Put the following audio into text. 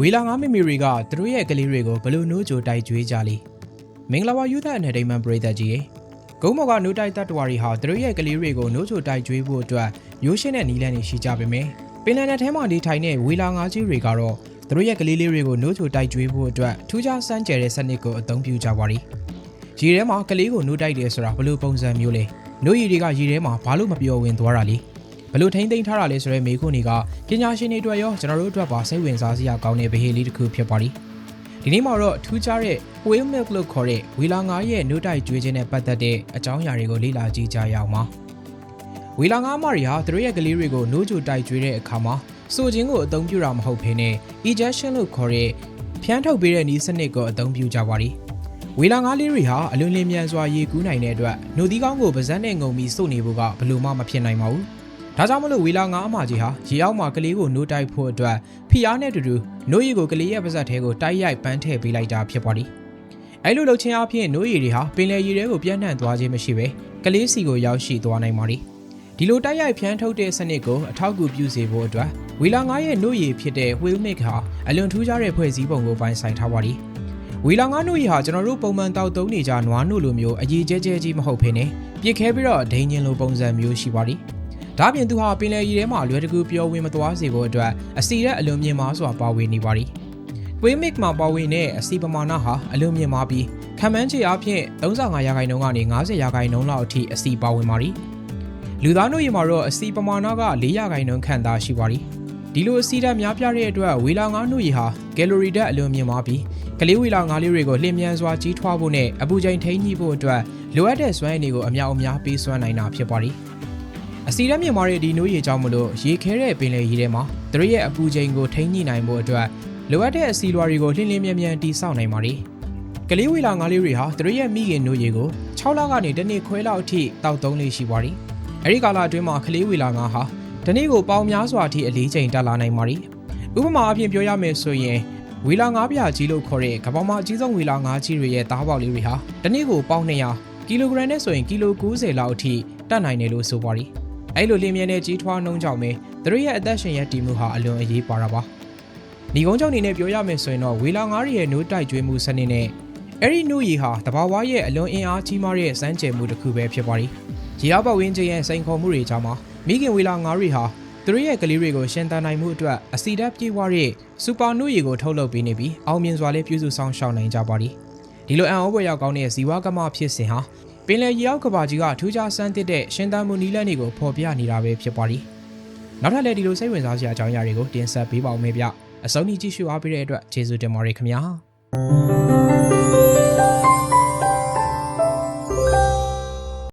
ဝေလာငါမီမီတွေကသူတို့ရဲ့ကလေးတွေကိုဘလို့နိုးကြိုတိုက်ကြွေးကြလိမင်္ဂလာပါယူသက်အနေဒိမန်ပရိသတ်ကြီးရေဂုံးမော်ကနိုးတိုက်တတ်တော်ရီဟာသူတို့ရဲ့ကလေးတွေကိုနိုးကြိုတိုက်ကြွေးဖို့အတွက်ရိုးရှင်းတဲ့နီလန်းတွေရှိကြပေမယ့်ပင်လယ်နယ်ထဲမှာနေထိုင်တဲ့ဝေလာငါကြီးတွေကတော့သူတို့ရဲ့ကလေးလေးတွေကိုနိုးကြိုတိုက်ကြွေးဖို့အတွက်ထူးခြားစမ်းကြဲတဲ့စနစ်ကိုအသုံးပြုကြပါရီရေထဲမှာကလေးကိုနိုးတိုက်တယ်ဆိုတာဘလို့ပုံစံမျိုးလဲနိုးရီတွေကရေထဲမှာဘာလို့မပြောဝင်သွားတာလဲ ဘလို့ထိမ့်သိမ်းထားတာလဲဆိုတော့မေခွန်းတွေကပညာရှင်တွေအတွက်ရောကျွန်တော်တို့အတွက်ပါစိတ်ဝင်စားစရာကောင်းတဲ့ဗဟေလေးတစ်ခုဖြစ်ပါလိဒီနေ့မှာတော့ထူးခြားတဲ့ whale milk လို့ခေါ်တဲ့ဝီလာငါးရဲ့နှုတ်တိုက်ကျွေးခြင်းနဲ့ပတ်သက်တဲ့အကြောင်းအရာတွေကိုလေ့လာကြည့်ကြရအောင်ပါဝီလာငါးမတွေဟာသူတို့ရဲ့ကလေးတွေကိုနှိုးကြိုတိုက်ကျွေးတဲ့အခါမှာစိုးခြင်းကိုအသုံးပြုတာမဟုတ်ဘဲနဲ့ ejection လို့ခေါ်တဲ့ဖျန်းထုတ်ပေးတဲ့နည်းစနစ်ကိုအသုံးပြုကြပါလိဝီလာငါးလေးတွေဟာအလွန်လင်းမြန်စွာရေကူးနိုင်တဲ့အတွက်နှုတ်သီးကောင်းကိုပါဇက်နဲ့ငုံပြီးစုပ်နေဖို့ကဘယ်လို့မှမဖြစ်နိုင်ပါဘူး ဒါကြောင့်မလို့ဝီလာငါအမကြီးဟာရေအောက်မှာကလေးကိုနိုးတိုက်ဖို့အတွက်ဖိအားနဲ့အတူတူနိုးရီကိုကလေးရဲ့ပါဇက်ထဲကိုတိုက်ရိုက်ပန်းထည့်ပေးလိုက်တာဖြစ်ပါလိ။အဲလိုလုပ်ခြင်းအပြင်နိုးရီတွေဟာပင်လယ်ရေထဲကိုပြန့်နှံ့သွားခြင်းမရှိပဲကလေးစီကိုရောက်ရှိသွားနိုင်ပါလိ။ဒီလိုတိုက်ရိုက်ဖြန်းထုတ်တဲ့စနစ်ကိုအထောက်အကူပြုစေဖို့အတွက်ဝီလာငါရဲ့နိုးရီဖြစ်တဲ့ whale milk ဟာအလွန်ထူးခြားတဲ့ဖွဲ့စည်းပုံကိုပိုင်ဆိုင်ထားပါလိ။ဝီလာငါနိုးရီဟာကျွန်တော်တို့ပုံမှန်တောက်သုံးနေကြနွားနို့လိုမျိုးအကြီးကျဲကျဲကြီးမဟုတ်ဘဲနဲ့ပြစ်ခဲပြီးတော့ဒိန်ကျင်လိုပုံစံမျိုးရှိပါလိ။ ဒါပြင်သူဟာပင်လယ်ရေထဲမှာအလွယ်တကူပျော်ဝင်မသွားစေဖို့အတွက်အစီရက်အလွန်မြင့်မားစွာပါဝင်နေပါသည်။ဝေးမစ်မှာပါဝင်တဲ့အစီပမာဏဟာအလွန်မြင့်မားပြီးခံမှန်းခြေအဖြစ်35ရာခိုင်နှုန်းကနေ50ရာခိုင်နှုန်းလောက်အထိအစီပါဝင်ပါသည်။လူသားတို့ရေမှာတော့အစီပမာဏက4ရာခိုင်နှုန်းခန့်သာရှိပါသည်။ဒီလိုအစီဓာတ်များပြားတဲ့အတွက်ဝေလာငါးနှုတ်ရည်ဟာကယ်လိုရီဓာတ်အလွန်မြင့်မားပြီးကလေးဝေလာငါးလေးတွေကိုလျင်မြန်စွာကြီးထွားဖို့နဲ့အပူချိန်ထိန်းညှိဖို့အတွက်လိုအပ်တဲ့စွမ်းရည်တွေကိုအများအများပေးစွမ်းနိုင်တာဖြစ်ပါသည်။ အစီရက်မြင့်မားတဲ့ဒီနိုးရေကြောင့်မလို့ရေခဲတဲ့ပင်လယ်ရေထဲမှာသူတို့ရဲ့အပူချိန်ကိုထိန်းညှိနိုင်ဖို့အတွက်လိုအပ်တဲ့အစီလွာတွေကိုလင်းလင်းမြန်မြန်တီးဆောက်နိုင်ပါလေ။ကလေးဝေလာငါးလေးတွေဟာသူတို့ရဲ့မိခင်နိုးရေကို6လကနေတစ်နှစ်ခွဲလောက်အထိတောက်သုံးလေးရှိပါလိ။အဲဒီကာလအတွင်းမှာကလေးဝေလာငါးဟာဒီနေ့ကိုပေါင်များစွာအထိအလေးချိန်တက်လာနိုင်ပါလိ။ဥပမာအဖြစ်ပြောရမယ်ဆိုရင်ဝေလာငါးပြာကြီးလို့ခေါ်တဲ့ကမ္ဘာမှာအကြီးဆုံးဝေလာငါးကြီးတွေရဲ့သားပေါက်လေးတွေဟာဒီနေ့ကိုပေါင်200ကီလိုဂရမ်နဲ့ဆိုရင်ကီလို90လောက်အထိတက်နိုင်တယ်လို့ဆိုပါလိ။ အဲ့လိုလင်းမြဲတဲ့ကြီးထွားနှုံးကြောင့်ပဲသူတို့ရဲ့အသက်ရှင်ရတည်မှုဟာအလွန်အရေးပါတာပါ။ညီကုန်းကြောင့်အနေနဲ့ပြောရမယ်ဆိုရင်တော့ဝေလာငါးရီရဲ့နိုးတိုက်ကျွေးမှုစနစ်နဲ့အဲ့ဒီနိုးရီဟာတဘာဝရဲ့အလွန်အင်အားကြီးမားတဲ့စမ်းကြယ်မှုတစ်ခုပဲဖြစ်ပါလိ။ရေအောက်ပတ်ဝန်းကျင်ရဲ့စိန်ခေါ်မှုတွေကြောင့်မှာမိခင်ဝေလာငါးရီဟာသူတို့ရဲ့ကလေးတွေကိုရှင်သန်နိုင်မှုအတွက်အစီဓာတ်ပြေဝတဲ့စူပါနိုးရီကိုထုတ်လုပ်ပေးနေပြီးအောင်မြင်စွာလေးပြုစုဆောင်ရှောက်နိုင်ကြပါလိ။ဒီလိုအံ့ဩဖွယ်ရောက်ကောင်းတဲ့ဇီဝကမ္မဖြစ်စဉ်ဟာ ပင်လယ်ရေအောက်ကဘာကြီးကထူးခြားစမ်းသစ်တဲ့ရှင်သန်မှုနီးလန်းတွေကိုဖော်ပြနေတာပဲဖြစ်ပါလိ။နောက်ထပ်လည်းဒီလိုစိတ်ဝင်စားစရာအကြောင်းအရာတွေကိုတင်ဆက်ပေးပါဦးမယ်ဗျ။အဆုံးထိကြည့်ရှုအားပေးတဲ့အတွက်ကျေးဇူးတင်ပါတယ်ခင်ဗျာ။